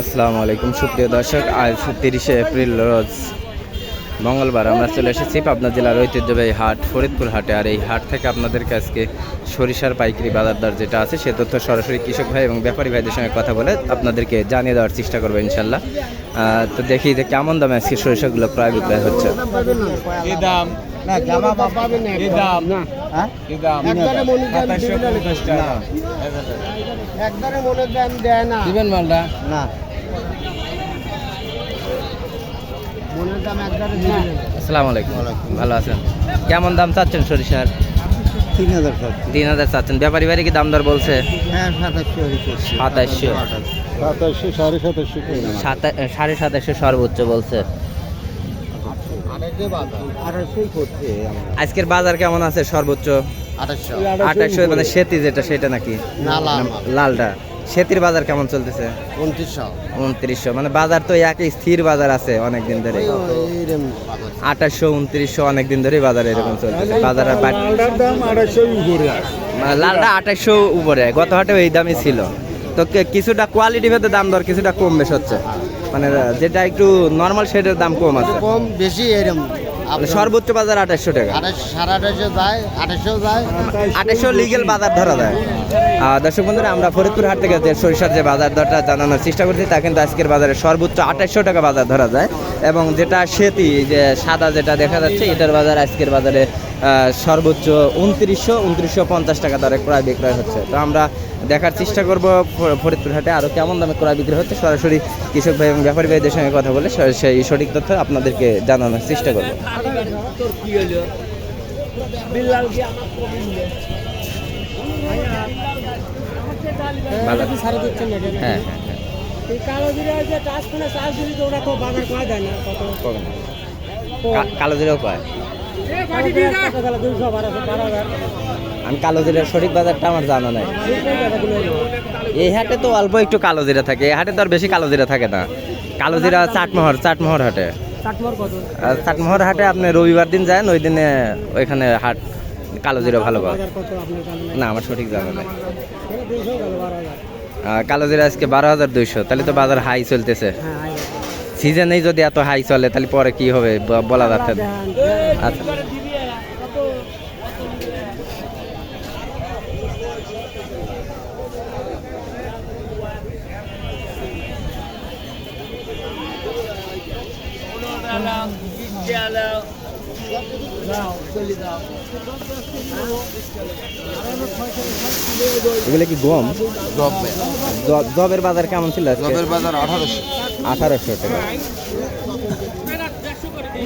আসসালামু আলাইকুম সুপ্রিয় দর্শক। আজ তিরিশে এপ্রিল রোজ মঙ্গলবার আমরা চলে এসেছি পাবনা জেলার ঐতিহ্যবাহী হাট ফরিদপুর হাটে। আর এই হাট থেকে আপনাদেরকে আজকে সরিষার পাইকারি বাজার দর যেটা আছে সে তথ্য সরাসরি কৃষক ভাই এবং ব্যাপারী ভাইদের সঙ্গে কথা বলে আপনাদেরকে জানিয়ে দেওয়ার চেষ্টা করব ইনশাল্লাহ। তো দেখি যে কেমন দামে আজকে সরিষাগুলো প্রায় বিক্রয় হচ্ছে। দাম? না জামা পাবেন না এই দাম? না। এই দাম? একবারে করেন সাতাশশো দিবেন না। পঞ্চাশ টাকা। একবারে মনে দেন দেয় না। দিবেন মালটা? না মনের দাম একবারে দিয়ে দিবেন আসসালামু আলাইকুম। ভালো আছেন? কেমন দাম চাচ্ছেন সরিষার? তিন হাজার তিন হাজার চাচ্ছেন। ব্যাপারী বাড়ি কি দাম দর বলছে? হ্যাঁ সাতাশশো সাতাশশো। সাতাশশো সাড়ে সাতাশশো সাড়ে সাতাশশো সর্বোচ্চ বলছে। আজকের বাজার কেমন আছে সর্বোচ্চ? আঠাশশো। আঠাশশো মানে সেতি যেটা সেটা নাকি? লালটা। সেতির বাজার কেমন চলতেছে? উনত্রিশশো। উনত্রিশশো মানে বাজার তো একই স্থির বাজার আছে অনেক দিন ধরে আঠাশশো উনত্রিশশো অনেক দিন ধরেই বাজার এরকম চলতেছে। বাজার লালটা আঠাশশো উপরে। গত হাটে এই দামই ছিল। তো কিছুটা কোয়ালিটি ভেদে দাম দর কিছুটা কম বেশ হচ্ছে মানে যেটা একটু নর্মাল শেডের দাম কম আছে। কম বেশি এরকম সর্বোচ্চ বাজার আঠাশশো টাকা। সাড়ে আঠাশশো যায় আঠাশশো যায়। আঠাশশো লিগেল বাজার ধরা যায়। দর্শক বন্ধুরা আমরা ফরিদপুর হাট থেকে সরিষার যে বাজার দরটা জানানোর চেষ্টা করছি তা কিন্তু আজকের বাজারে সর্বোচ্চ আঠাশশো টাকা বাজার ধরা যায়। এবং যেটা সেতি যে সাদা যেটা দেখা যাচ্ছে এটার বাজার আজকের বাজারে সর্বোচ্চ উনত্রিশশো উনত্রিশশো পঞ্চাশ টাকা দরে ক্রয় বিক্রয় হচ্ছে। তো আমরা দেখার চেষ্টা করব ফরিদপুর হাটে আরও কেমন দামে ক্রয় বিক্রয় হচ্ছে। সরাসরি কৃষক ভাই এবং ব্যাপারী ভাইদের সঙ্গে কথা বলে সেই সঠিক তথ্য আপনাদেরকে জানানোর চেষ্টা করব। হ্যাঁ হ্যাঁ। এই কালো জিরা যে চাষ করে চাষ দিলি তো ওরা তো বাজার করা যায় না কত? কবে না? কালো জিরাও কয়? কত গেল দুইশো বারোশো বারো হাজার? আমি কালো জিরার সঠিক বাজারটা আমার জানা নাই। এই হাটে তো অল্প একটু কালো জিরা থাকে এই হাটে তো আর বেশি কালো জিরা থাকে না। কালো জিরা চাটমোহর চাটমোহর হাটে। আর চাটমোহর হাটে আপনি রবিবার দিন যান ওই দিনে ওইখানে হাট কালো জিরা ভালো পাওয়া না আমার সঠিক জানা নাই। কালো জিরা আজকে বারো হাজার দুইশো তাহলে তো বাজার হাই চলতেছে। হ্যাঁ সিজনেই যদি এত হাই চলে তাহলে পরে কি হবে বলা যাচ্ছে না। আচ্ছা। এগুলো কি গম? জবের বাজার কেমন ছিল? জবের বাজার আঠারোশো। আঠারোশো টাকা।